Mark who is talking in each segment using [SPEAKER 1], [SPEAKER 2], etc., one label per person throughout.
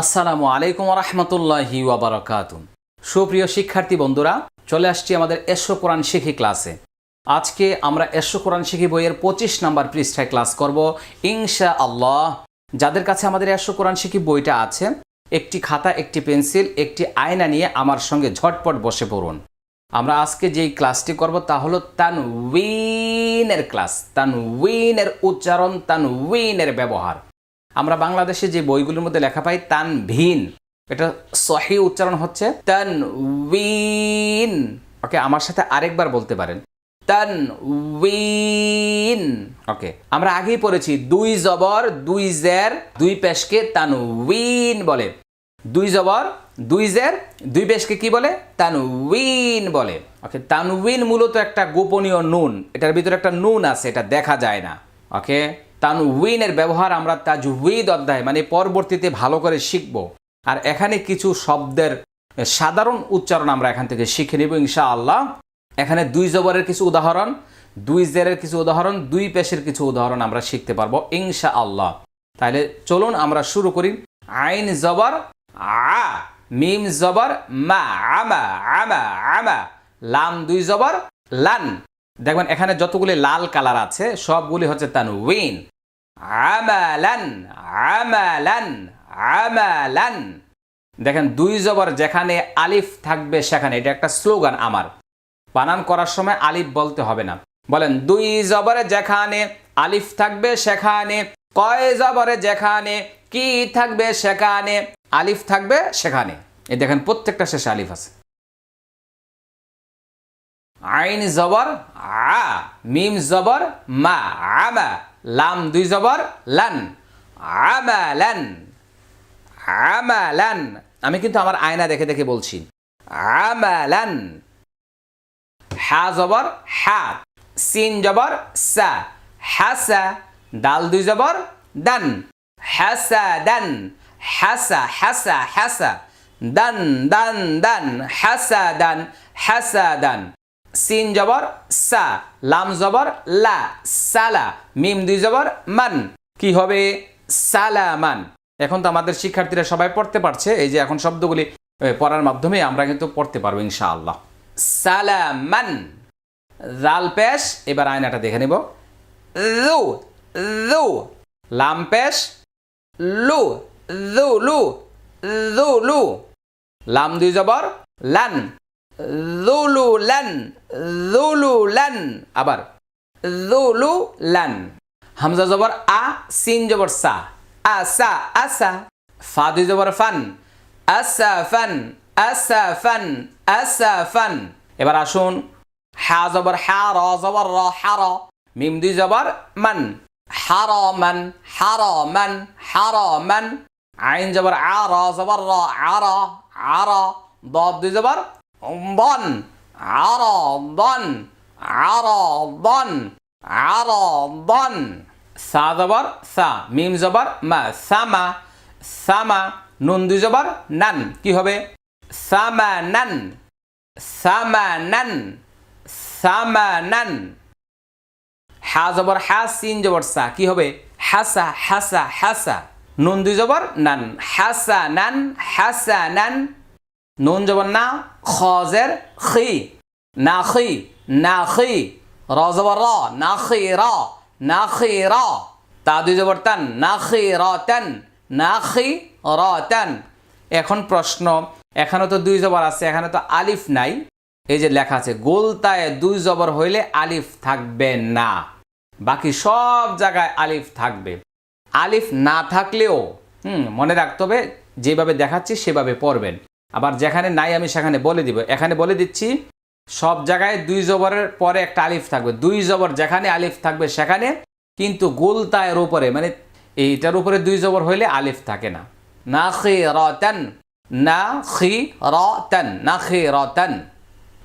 [SPEAKER 1] আসসালামু আলাইকুম রহমতুল্লাহি ওয়াবারাকাতুম সুপ্রিয় শিক্ষার্থী বন্ধুরা, চলে আসছি আমাদের এশো কোরআন শিখি ক্লাসে। আজকে আমরা এশো কোরআন শিখি বইয়ের পঁচিশ নাম্বার পৃষ্ঠায় ক্লাস করব ইনশা আল্লাহ যাদের কাছে আমাদের এশো কোরআন শিখি বইটা আছে, একটি খাতা, একটি পেন্সিল, একটি আয়না নিয়ে আমার সঙ্গে ঝটপট বসে পড়ুন। আমরা আজকে যেই ক্লাসটি করব তা হলো তানউইনের ক্লাস তানউইনের উচ্চারণ তানউইনের ব্যবহার। আমরা বাংলাদেশে যে বইগুলোর মধ্যে লেখা পাই তান ভিন এটা সহি উচ্চারণ হচ্ছে তান উইন ওকে, আমার সাথে আরেকবার বলতে পারেন। তান উইন ওকে, আমরা আগেই পড়েছি, দুই জবর, দুই জের, দুই পেশকে তান উইন বলে। দুই জবর, দুই জের, দুই পেশকে কি বলে? তানউইন বলে। ওকে তানউইন মূলত একটা গোপনীয় নুন। এটার ভিতরে একটা নুন আছে, এটা দেখা যায় না। ওকে তানউইনের ব্যবহার আমরা তাজউইদ অধ্যায় মানে পরবর্তীতে ভালো করে শিখব। আর এখানে কিছু শব্দের সাধারণ উচ্চারণ আমরা এখান থেকে শিখে নেব ইনশাআল্লাহ। এখানে দুই জবরের কিছু উদাহরণ, দুই জেরের কিছু উদাহরণ, দুই পেশের কিছু উদাহরণ আমরা শিখতে পারব ইনশা আল্লাহ তাহলে চলুন আমরা শুরু করি। আইন জবর, আ, মিম জবর, মা, আমা আমা আমা। লাম দুই জবর, লান। দেখবেন এখানে যতগুলি লাল কালার আছে, সবগুলি হচ্ছে তানউইন আমালান আমালান আমালান। দেখেন, দুই জবর যেখানে আলিফ থাকবে সেখানে, এটা একটা স্লোগান আমার। বানান করার সময় আলিফ বলতে হবে না। বলেন, দুই জবরে যেখানে আলিফ থাকবে সেখানে, কয় জবরে যেখানে, কি থাকবে সেখানে, আলিফ থাকবে সেখানে। এই দেখেন, প্রত্যেকটা শেষে আলিফ আছে। আইন জবর, আ, মিম জবর, মা, আমা, লাম, দুই জবর, লান, আমালান আমালান। আমি কিন্তু আমার আয়না দেখে দেখে বলছি। আমালান। হা জবর, হা, সিন জবর, সা হাসা দাল দুই জবর, দান হাসা দান হাসা হাসা হাসা দান দান দান হাসা দান হাসা দান। সিন জবর সা, লাম জবর লা, সালা, মিম দুই জবর মান। কি হবে? সালামান। এখন তো আমাদের শিক্ষার্থীরা সবাই পড়তে পারছে, এই যে এখন শব্দগুলি পড়ার মাধ্যমে আমরা কিন্তু পড়তে পারব ইনশাআল্লাহ। সালামান। জাল পেশ এবার আয়নাটা দেখে নেব। লু লু লাম পেশ লু লু লু লু লু। লাম দুই জবর, লান। লুলু লান লুলু লান আবার লুলু লান হামজা জবর আ, সিন জবর সা। আসা আসা। ফা দুই জবর ফান। আসা ফান আসা ফান এবার আসুন। হা জবর হা, র জবর র, হা র। মিম দুই জবর মান। হার মান হার মান হার মান। আইন জবর আ, র জবর র আর আর দব দুই জবর বন আর বন আর বন আর বন সা সা মিম জবর, মা সামা সামা নুন দুই জবর, নান। কি হবে? সামা নান। সামা নান। সামা নান। হা জবর, হা, সিন জবর, সা। কি হবে? হাসা হাসা হাসা নুন দুই জবর, নান। হাসা নান হাসা নান। নুন জবর না, খজের খি, না খি না খি, র জবর র, না খি র, না খি র, তা দুই জবর তান না খি র তান না খি র তান এখন প্রশ্ন, এখানে তো দুই জবর আছে, এখানে তো আলিফ নাই। এই যে লেখা আছে, গোলতায় দুই জবর হইলে আলিফ থাকবে না। বাকি সব জায়গায় আলিফ থাকবে। আলিফ না থাকলেও, হুম, মনে রাখতে হবে, যেভাবে দেখাচ্ছি সেভাবে পড়বেন। আবার যেখানে নাই আমি সেখানে বলে দিব। এখানে বলে দিচ্ছি, সব জায়গায় দুই জবরের পরে একটা আলিফ থাকবে। দুই জবর যেখানে আলিফ থাকবে সেখানে, কিন্তু গোলতায়ের উপরে মানে এইটার উপরে দুই জবর হইলে আলিফ থাকে না। না খি রতন না খি রতন না খি রতন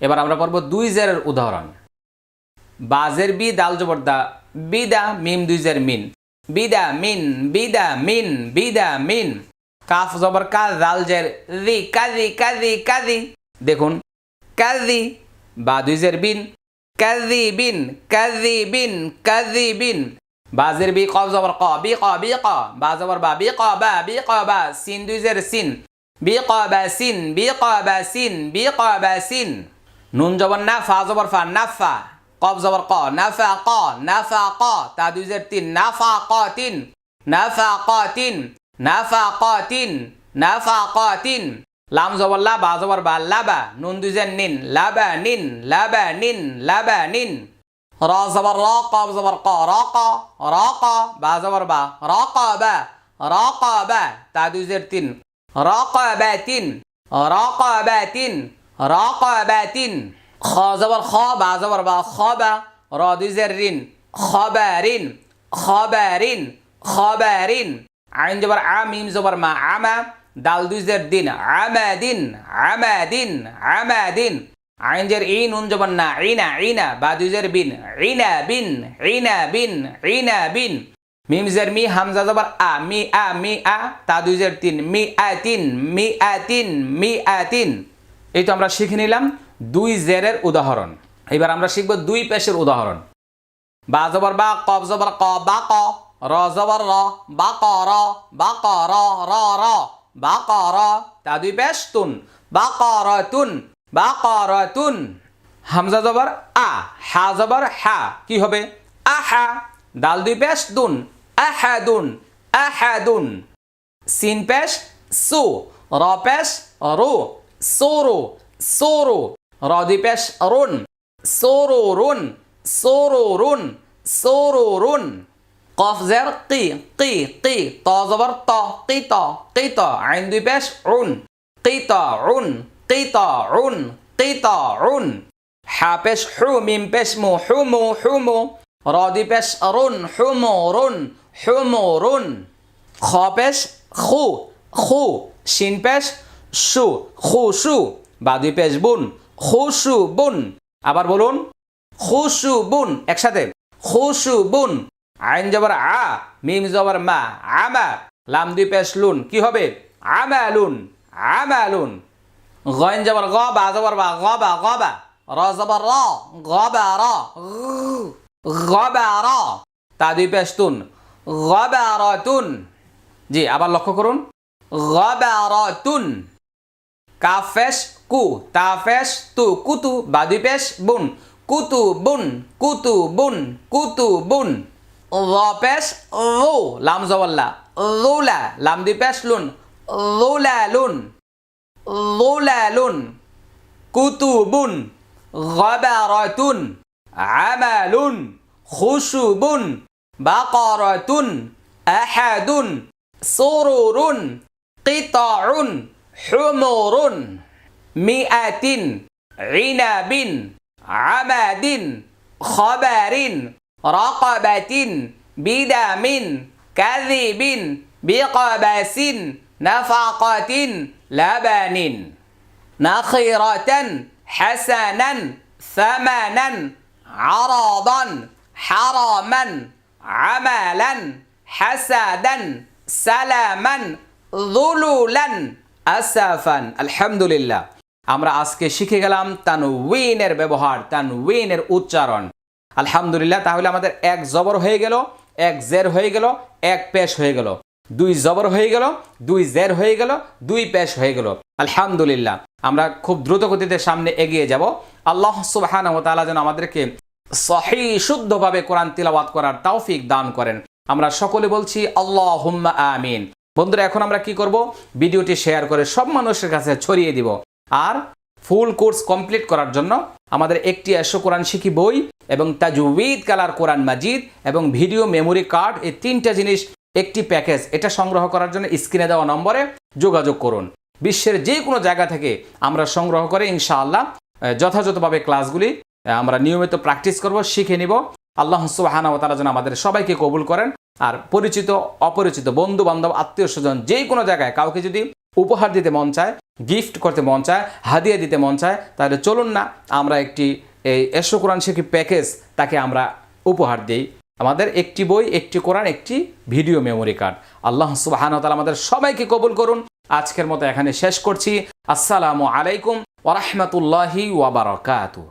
[SPEAKER 1] এবার আমরা পড়ব দুই জেরের উদাহরণ। বাজের বি, দাল জবর দা, বিদা, মিম দুই জের মিন। বিদা মিন বিদা মিন বিদা মিন। কাফ জবর কা দাল জের। রি কাজি কাজি কাজি। দেখুন, কাজি বা দুই জের বিন, কাজি বিন কাজি বিন কাজি বিন। বাজের বি কব জবর ক, বি ক বি ক। বা জবর বা, বি ক, বা, বি ক, বা, সিন দুই জের সিন। বি ক, বা, সিন, বি ক, বা, সিন, বি ক, বা, সিন। নুন জবর না ফা জবর ফা, নাফা। কব জবর ক, নাফা ক নাফা ক। তা দুই জের তিন। নাফা ক তিন নাফা ক ক তিন নাফা ক তিন লাম জবর লা বা জবর বা লাবা, নুন দুই নিন, লাবা নিন লাবা নিন লাবা নিন। র জবর র কব জবর ক, র ক র ক, বা জবর বা, র ক বা, র ক বা, তা দুই জের তিন। র ক বা তিন, র ক বা তিন, র ক বা তিন। খ জবর খ, বা জবর বা খ বা, র দুই জের রিন খ বা আইন জবর আ, মিম জবর মা, আমা, দাল দুই জের দিন, আমা দিন আমা দিন আমা দিন। আইন জের ই, নুন জবর না ইনা ইনা বা দুই জের বিন ইনা বিন ইনা বিন ইনা বিন। মিম জের মি, হামজা জবর আ, মি আ মি, আ, তা দুই জের তিন, মি, আ, তিন, মি, আ, তিন, মি, আ, তিন। এই তো আমরা শিখে নিলাম দুই জেরের উদাহরণ। এবার আমরা শিখব দুই পেশের উদাহরণ। বা জবর বা কব জবর ক, বা ক। র জবর র, বা ক র, বা ক র র র, বা পেশ তুন। বা ক র তুন, বা হামজা জবর আ, হা জবর হা, কি হবে? আহা দাল দুই পেশ দুন। আহাদুন আহাদুন সিন পেশ সু, র পেশ রু, সোরো সোরো। র দুই পেশ রুন, সোরো রুন সোরো রুন সোরো রুন। কফ জের কি কি কি ত জবর, ত কি ত কি ত, আইন দুই পেশ, উন কি ত, উন কি ত, উন কি ত, উন। হা পেশ, হু, মিম পেশ, মু হুমু হুমু র দুই পেশ, রুন হুমু রুন হুমু রুন। খ পেশ, খু খু, শিন পেশ, সু, খু, সু। বা দুই পেশ, বুন খুশু বুন। আবার বলুন খুশু বুন, একসাথে। খুশু বুন। আইন জবর আ, মিম জবর মা, আমা, লাম দুই পেশ লুন, কি হবে? আমালুন আমালুন গইন জবর গ বা, জবর বা, গ বা গ বা, র জবর র, গ বা, র, গ বা, র। তা দুই পেশ তুন, গ বা, র তুন। জি, আবার লক্ষ্য করুন। গ বা, র তুন। কাফেশ কু, তা তাফেশ তু, কুতু, বা দুই পেশ বুন। কুতু বুন কুতু বুন কুতু বুন। পেশ রো, লাম জবল্লা। রোলা, লাম দুই পেশ লুন। রোলা লুন। রোলা লুন। কুতু বুন গবারতুন। আমালুন। খুশুবুন। বাকারাতুন। আহাদুন। সুরুরুন। কিতাউন। হুমুরুন। মিআতিন। ইনাবিন। আমাদিন। খবরিন। রকবাতিন বিদামিন কাযিবিন বিকবাসিন নাফাকাতিন লাবানিন نخرة حسنا ثمنا عرضا حرما عملا حسدا سلاما ذلولا أسفا الحمد لله আমরা আজকে শিখে গেলাম তানউইনের ব্যবহার তানউইনের উচ্চারণ আলহামদুলিল্লাহ, তাহলে আমাদের এক জবর হয়ে গেল, এক জের হয়ে গেল, এক পেশ হয়ে গেল। দুই জবর হয়ে গেল, দুই জের হয়ে গেল, দুই পেশ হয়ে গেল। আলহামদুলিল্লাহ, আমরা খুব দ্রুত গতিতে সামনে এগিয়ে যাব। আল্লাহ সুবাহান ও তাআলা যেন আমাদেরকে সহি, শুদ্ধভাবে কোরআন তিলাওয়াত করার তৌফিক দান করেন। আমরা সকলে বলছি আল্লাহ হুম্মা আমিন। বন্ধুরা, এখন আমরা কি করব? ভিডিওটি শেয়ার করে সব মানুষের কাছে ছড়িয়ে দিব। আর ফুল কোর্স কমপ্লিট করার জন্য আমাদের একটি একশো কোরআন শিখি বই এবং তাজুইদ কালার কোরআন মাজিদ এবং ভিডিও মেমোরি কার্ড, এই তিনটা জিনিস একটি প্যাকেজ। এটা সংগ্রহ করার জন্য স্ক্রিনে দেওয়া নম্বরে যোগাযোগ করুন। বিশ্বের যে কোনো জায়গা থেকে আমরা সংগ্রহ করে ইনশাআল্লাহ যথাযথভাবে ক্লাসগুলি আমরা নিয়মিত প্র্যাকটিস করব, শিখে নিব। আল্লাহ সুবাহানা তারা যেন আমাদের সবাইকে কবুল করেন। আর পরিচিত, অপরিচিত বন্ধু বান্ধব আত্মীয় স্বজন যে কোনো জায়গায় কাউকে যদি উপহার দিতে মন চায় গিফট করতে মন চায়, হাদিয়া দিতে মন চায়, তাহলে চলুন না, আমরা একটি এই এশো কোরআন শেখি প্যাকেজ তাকে আমরা উপহার দিই। আমাদের একটি বই, একটি কোরআন, একটি ভিডিও মেমোরি কার্ড। আল্লাহ সুবাহান তালা আমাদের সবাইকে কবুল করুন। আজকের মতো এখানে শেষ করছি। আসসালামু আলাইকুম ওরহমতুল্লাহি ওয়াবারকাতু